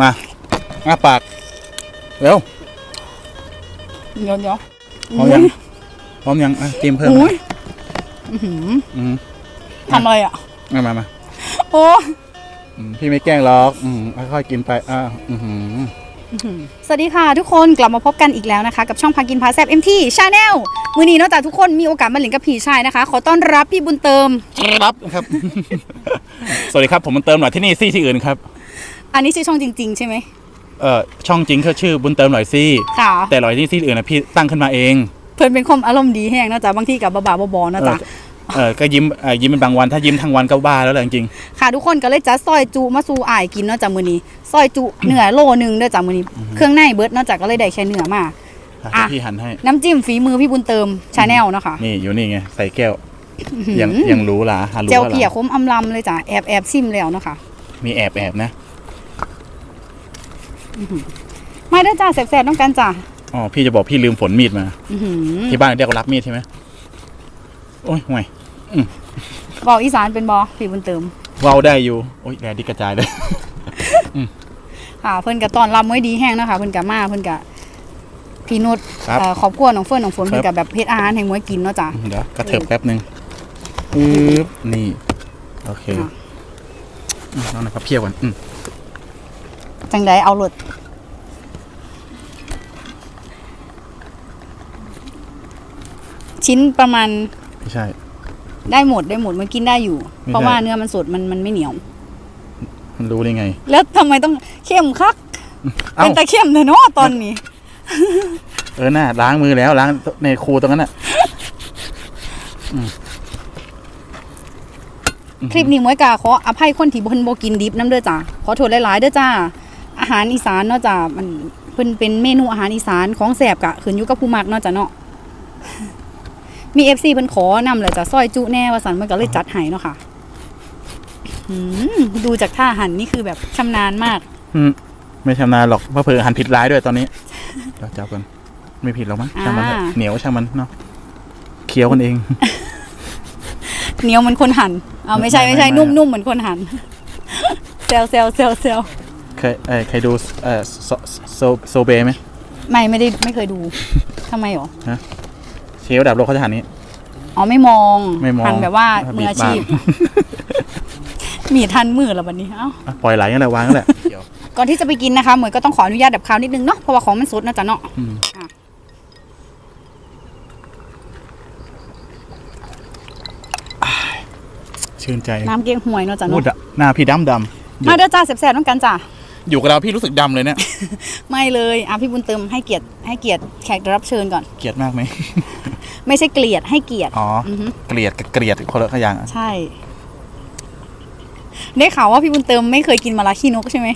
มาอ้าปาก เร็วเดี๋ยวเดี๋ยวพร้อมยังพร้อมยังอะจิ้มเพิ่มอุ้ยอืมทำอะไรอะ มามามาโอ้อืมพี่ไม่แกล้งหรอกอืมค่อยๆกินไปอ่าอือหือสวัสดีค่ะทุกคนกลับมาพบกันอีกแล้วนะคะ กับช่องพากินพาแซบเอ็มทีชาแนลมือนี้นอกจากทุกคนมีโอกาสมาเล่นกับผีชายนะคะ ขอต้อนรับพี่บุญเติมครับครับ สวัสดีครับผมมันเติมหน่อยที่นี่ซี่ที่อื่นครับ อันนี้ชื่อช่องจริง ๆ ใช่ไหมเอ่อช่องจริงเขาชื่อบุญเติมหน่อยซี่ ค่ะ แต่หน่อยที่ซี่อื่นนะพี่ตั้งขึ้นมาเอง เพื่อนเป็นคนอารมณ์ดีแห้งนะจ๊ะบางทีกับบาๆบอๆนะจ๊ะเออก็ยิ้มเอ่อยิ้มเป็นบางวันถ้ายิ้มทั้งวันก็บ้าแล้วแหละจริงค่ะทุกคนก็เลยจัดซอยจุมาสู่อ่ายกินเนาะจ๊ะมือนี้ซอยจุเนื้อโลนึงเด้อจ้ะมือนี้เครื่องในเบิร์ดเนาะจ๊ะก็เลยได้แค่เนื้อมาๆอะอะพี่หันให้ น้ำจิ้มฝีมือพี่บุญเติมชาแนลเนาะค่ะนี่อยู่นี่ไงใส่แก้วยังยังรู้หลาหารู้เจลว่าหเพียลาคมอำลำเลยจ้ะแอบแอบซิมแล้วเนาะค่ะมีแอบแอบนะ ไม่ได้อจ้าแสบๆต้องกันจ้ะอ๋อพี่จะบอกพี่ลืมฝนมีดมาอื้อหือที่บ้านเรียกว่ารับมีดใช่ไหมโอ้ยห่วยบอกอีสานเป็นบอพี่บุญเติมเว้าได้อยู่โอ้ยแดดดิกระจายเลยค่ะเพิ่นก็ตอนรับไว้ดีแห้งเนาะค่ะเพิ่นก็มาเพิ่นก็พี่นุชครับเอ่อครอบครัวน้องเฟิร์นน้องฝนครับเพิ่นก็แบบเฮ็ดอาหารให้หมวยกินเนาะจ้ะเดี๋ยวกระเถิบแป๊บนึงอืบนี่ โอเคค่ะอืมน้องหน่อยครับเพี้ยวก่อนอืม จังไดเอารถชิ้นประมาณไม่ใช่ ได้หมดได้หมดมันกินได้อยู่ ไม่เพราะได้ว่าเนื้อมันสดมันมันไม่เหนียว มันรู้ได้ไง แล้วทำไมต้องเข้มคัก เอ้าเป็นตะเข้มเลยเนาะตอนนี้ เออน่าล้างมือแล้วล้างในครูตรงนั้นอะ คลิปนี้หมวยกาขออภัยคนที่เพิ่นบ่กินดิบน้ำเด้อจ้าขอโทษหลายๆเด้อจ้า อาหารอีสานเนาะจ้ามันเพิ่นเป็นเมนูอาหารอีสานของแสบกะขึ้นอยู่กับผู้มักเนาะจ้าเนาะมี FC เพิ่นขอนำเลยจ้ะซอยจุแน่ว่าสันมันก็เลยจัดให้เนาะค่ะอืมดูจากท่าหันนี่คือแบบชำนาญมากอืมไม่ชำนาญหรอกเพราะเผลอหันผิดร้ายด้วยตอนนี้เดี๋ยวจับกันไม่ผิดหรอกมั้งช่างมันเถอะอ่าเหนียวช่างมันเนาะเคี้ยวกันเอง เหนียวเหมือนคนหั่นเอาไม่ใช่ไม่ใช่ไม่ไม่นุ่มๆเหมือนคนหั่นเซลเซลเซลเซล เคยเออเคยดูเออโซโซโซเบไหมไม่ไม่ได้ไม่เคยดู ทำไมหรอ เชฟดับโลกเขาจะหันนี้ อ๋อไม่มองไม่มองหั่นแบบว่ามืออาชีพมีทันมือแล้ววันนี้เอ้าอะปล่อยไหลนั่นแหละวางนั่นแหละเดี๋ยวก่อนที่จะไปกินนะคะ เหมยก็ต้องขออนุญาตดับคาวนิดนึงเนาะเพราะว่าของมันสดนะจ๊ะเนาะอืมอะชื่นใจน้ำเก๊กฮวยเนาะจ๊ะพูดเนาะอะหน้าพี่ดำดำ มาเด้อจ้าแสบๆต้องกันจ้ะ อยู่กับเราพี่รู้สึกดำเลยเนี่ย ไม่เลยอะพี่บุญเติมให้เกียรติให้เกียรติแขกรับเชิญก่อน เกลียดมากไหม ไม่ใช่เกลียดให้เกียรติอ๋อออฮึเกลียดกับเกลียดคนละอย่างอะใช่ ได้ข่าวว่าพี่บุญเติมไม่เคยกินมะระขี้นกใช่ไหม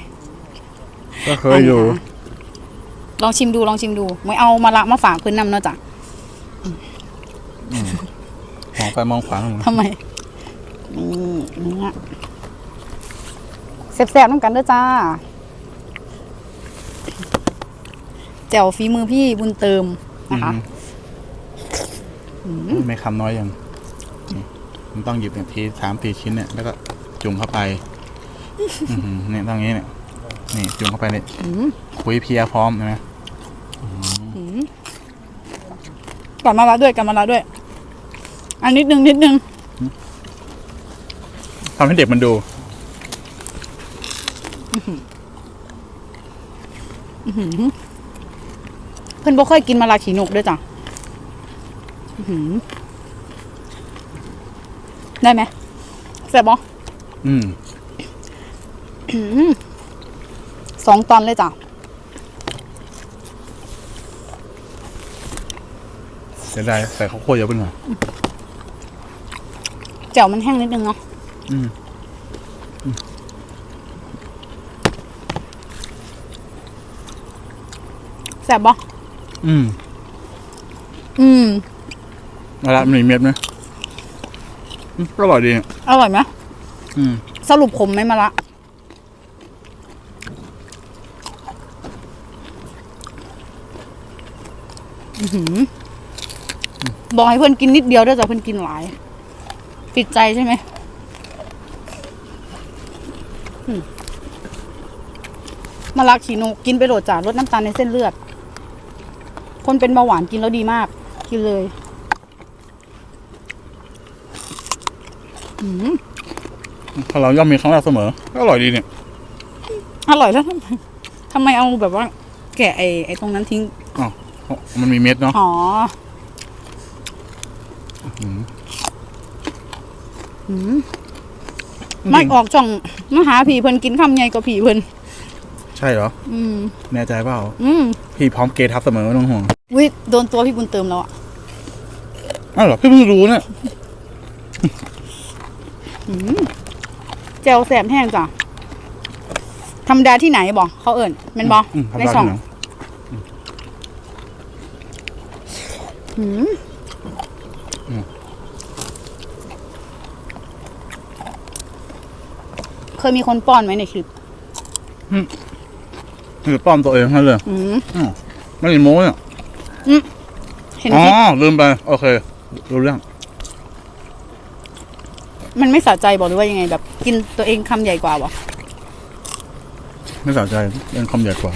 ก็เคยอยู่ะลองชิมดูลองชิมดูไม่เอามะระมาฝากเพื่อนนำเนาะจ้ะมองไปมองขวาทำไมนี่เนื้อแซ่บๆน้ำกันเด้อจ้า แจ่วฝีมือพี่บุญเติมนะคะอืมไม่คำน้อยยังนี่มันต้องหยิบเนี่ยทีสามสี่ชิ้นเนี่ยแล้วก็จุ่มเข้าไปอื้อหือเนี่ยต้องอย่างนี้เนี่ยนี่จุ่มเข้าไปเนี่ยอืมคุยเพลียพร้อมใช่ไหมกันมาละด้วยกันมาละด้วย อันนิดนึงนิดนึงทำให้เด็กมันดูเพื่อ นบ่เคยกินมะระขีนกด้วยจ้ะอื้อหือได้ไหมแซ่บบ่อืมสองตอนเลยจ้ะเสียดายใส่ข้าวโพดเยอะไปหน่อยแจ่วมันแห้งนิดนึงเนาะอืมแซ่บบ่ อืมอืมเอาละมีเม็ดไหมอืมก็อร่อยดีอะอร่อยไหมอืม สรุปขมไหมมะละ อื้อหือบอกให้เพื่อนกินนิดเดียวด้วยแต่เพื่อนกินหลาย ติดใจใช่ไหมอืมมะระขีนูกินไปโหลดจ้าลดน้ำตาลในเส้นเลือด คนเป็นเบาหวานกินแล้วดีมาก กินเลยอืมถ้าเราย่อมมีครั้งแรกเสมอก็อร่อยดีเนี่ย อร่อยแล้วทำไมทำไมเอาแบบว่า แกะไอ้ไอ้ตรงนั้นทิ้งอ๋อเพราะมันมีเม็ดเนาะอ๋ออืมอืมไม่ออกช่องมาหาผีเพิ่นกินคำใหญ่กว่าผีเพิ่น ใช่เหรอ อืม แน่ใจเปล่า อืมพี่พร้อมเกทับเสมอไม่ต้องห่วงวิโดนตัวพี่บุญเติมแล้วอะอ้าวเหรอพี่เพิ่งรู้เนี่ยเจลแสบแห้งจ้ะธรรมดาที่ไหนบอกเขาเอิ่นเป็นบออืมในทำได้ช่องที่ไหนอืมอืมเคยมีคนป้อนไหมในคลิป คือป้อมตัวเองนั่นเลยอืมอ๋อไม่ได้โม้เนี่ยเห็นอ๋อคลิปลืมไป โอเค รู้เรื่อง มันไม่สะใจบอกหรือว่ายังไงแบบ กินตัวเองคำใหญ่กว่าบอกไม่สนใจเป็นคำใหญ่กว่า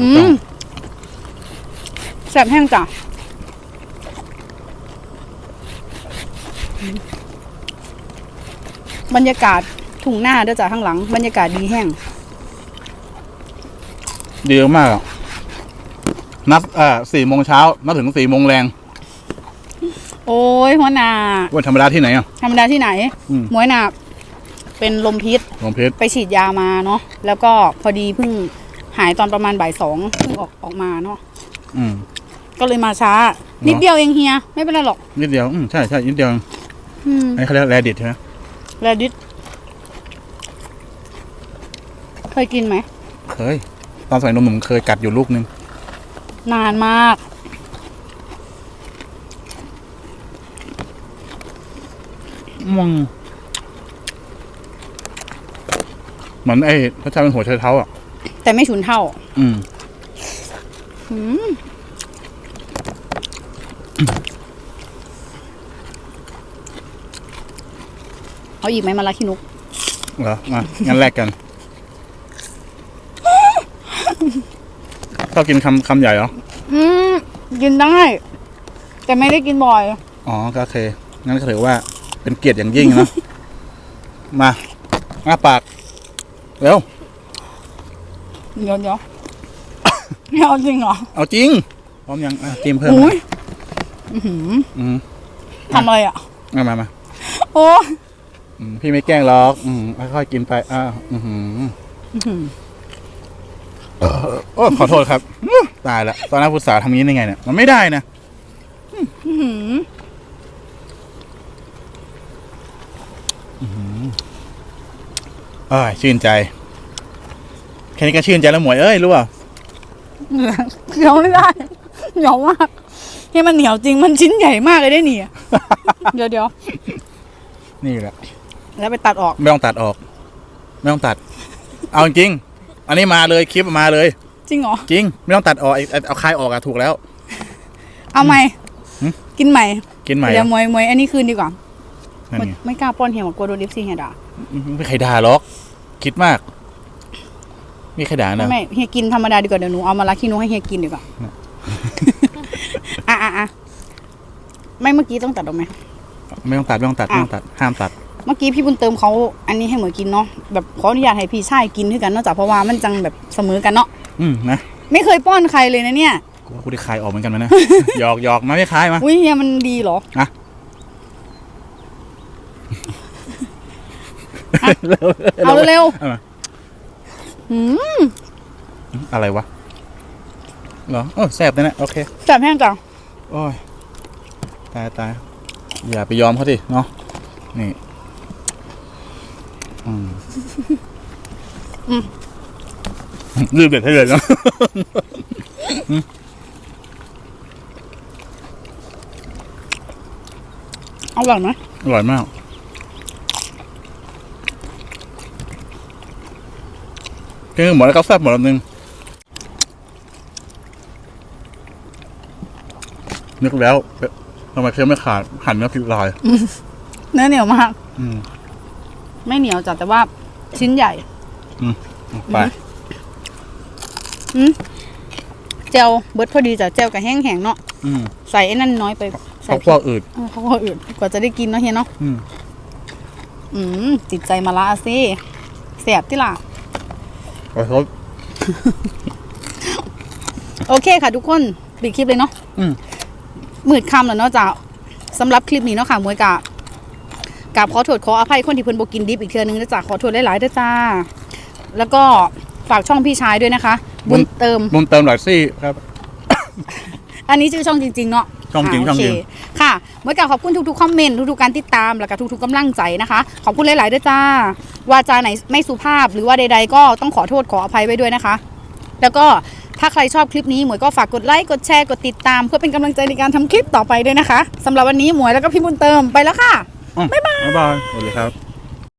อืต้อมงแสบแห้งจ้ะบรรยากาศทุ่งหน้าเด้อจ้ะข้างหลัง บรรยากาศดีแห้ง ดีมากอะนับอ่าสี่โมงเช้านับถึงสี่โมงแรง โอ้ยหัวหนาวันธรรมดาที่ไหนอะ ธรรมดาที่ไหนอืม หมวยหนาเป็นลมพิษลงเพชรไปฉีดยามาเนาะแล้วก็พอดีเพิ่งหายตอนประมาณบ่ายสองเพิ่งออกออกมาเนาะอืม ก็เลยมาช้า นิดเดียวเองเฮีย ไม่เป็นไรหรอก นิดเดียว อืม ใช่ใช่นิดเดียวอืมไอ้เขาเรียกแรดิตใช่ไหมแรดิสเคยกินไหม เคยต อนสมัยหนุ่มๆเคยกัดอยู่ลูกนึง นานมากอืมเหมือนไอ้พระเจ้าเป็นหัวเท้าเท้าอะ แต่ไม่ฉุนเท่า อืม อืมเอาอีกไหมมาลาคินุก เหรอมางั้นแลกกัน ชอบกินคำคำใหญ่เหรอ อืมกินได้ แต่ไม่ได้กินบ่อย อ๋อก็โอเค งั้นก็ถือว่าเป็นเกียรติอย่างยิ่งนะ มาอ้าปาก เร็ว เดี๋ยวเดี๋ยว ไม่เอาจริงเหรอเอาจริง พร้อมยังอะจิ้มเพิ่มอุ้นะยอื้อหืออืมทำอะไรอะ มามามาโอ้อืมพี่ไม่แกล้งหรอกอืมค่อยๆกินไป อ่าอือหืออื้อหือ โอ้ขอโทษครับอื้อตายละตอนนั้นพุทธาทำงี้ได้ไงเนี่ยมันไม่ได้นะอื้อหือเอ้ยชื่นใจ แค่นี้ก็ชื่นใจแล้วหมวยเอ้ยรู้เปล่าเคี้ยวไม่ได้เหนียวมากที่มันเหนียวจริงมันชิ้นใหญ่มากเลยได้หนิเดี๋ยวเดี๋ยวนี่แหละแล้วไปตัดออก ไม่ต้องตัดออก ไม่ต้องตัด เอาจริงๆ อันนี้มาเลยคลิปมาเลย จริงเหรอ จริง ไม่ต้องตัดออกไอ้ไอ้เอาคายออกอะถูกแล้ว เอาใหม่ หึ กินใหม่กินใหม่เดี๋ยวอะมวยมวยอันนี้คืนดีกว่า นั่นไม่ไงไม่กล้าป้อนเฮียหรอกกลัวโดนลิฟซีเฮียด่าไม่ใครด่าหรอก คิดมากมีใครด่านะไม่เฮียกินธรรมดาดีกว่าเดี๋ยวหนูเอามาลาคิโนให้เฮียกินดีกว่า อะอะอะไม่เมื่อกี้ต้องตัดออกไหม ไม่ต้องตัดไม่ต้องตัดไม่ต้องตัดห้ามตัด เมื่อกี้พี่บุญเติมเขาอันนี้ให้เหมือนกินเนาะแบบขออนุญาตให้พี่ชายกินด้วยกันเนอกจากเพราะว่ามันจังแบบเสมอกันเนาะอืมนะไม่เคยป้อนใครเลยนะเนี่ยกูว่ากูได้คายออกเหมือนกันไหมนะ หยอกหยอกมาไม่คายมา อุ้ยเฮียมันดีเหรอเอาเร็วเอามาๆหืมอะไรวะเหรอเออแซ่บนะเนี่ยโอเคแสบแห้งจังโอ้ยตายตายอย่าไปยอมเขาดิเนาะนี่อืม ลืมเด็ดให้เลยเนาะอร่อยไหมอร่อยมาก คือหมดแล้วก็แซ่บหมดแล้วนึงนึกแล้วทำไมเคี้ยวไม่ขาดหั่นเนื้อพริกลาย เนื้อเหนียวมาก อืม ไม่เหนียวจ้ะแต่ว่าชิ้นใหญ่ไปอืมเจลเบิร์ดพอดีจ้ะเจลกับแห้งแห้งๆเนาะอืมใส่ไอ้นั่นน้อยไปใส่เขาคั่วอืดเออเขาก็อื่นกว่าจะได้กินเนาะเฮียเนาะอืมอืมจิตใจมาละสิแสบที่ล่ะขอโทษโอเคค่ะทุกคนปิดคลิปเลยเนาะอืมมืดคำแล้วเนาะจ้ะสำหรับคลิปนี้เนาะค่ะมวยกะ กับขอโทษขออภัยคนที่เพิ่นบกินดิบอีกเทือนึงนะจ๊ะขอโทษหลายๆด้วยจ้า แล้วก็ฝากช่องพี่ชายด้วยนะคะ บุญเติมบุญเติมหลายซี่ครับ อันนี้ชื่อช่องจริง ๆ เนาะช่องจริงาช่องจริงโเคค่ะเมื่อกล่าวขอบคุณทุกๆคอมเมนต์ทุกๆการติดตามแล้วก็ทุกๆกำลังใจนะคะ ขอบคุณหลายๆด้วยจ้าวาจาไหนไม่สุภาพหรือว่าใด ๆ ก็ต้องขอโทษขออภัยไว้ด้วยนะคะ แล้วก็ถ้าใครชอบคลิปนี้หมวยก็ฝากกดไลค์กดแชร์กดติดตาม เพื่อเป็นกำลังใจในการทำคลิปต่อไปด้วยนะคะสำหรับวันนี้หมวยแล้วก็พี่บุญเติมไปแล้วค่ะ บ๊ายบายบ๊ายบายสวัสดีครับ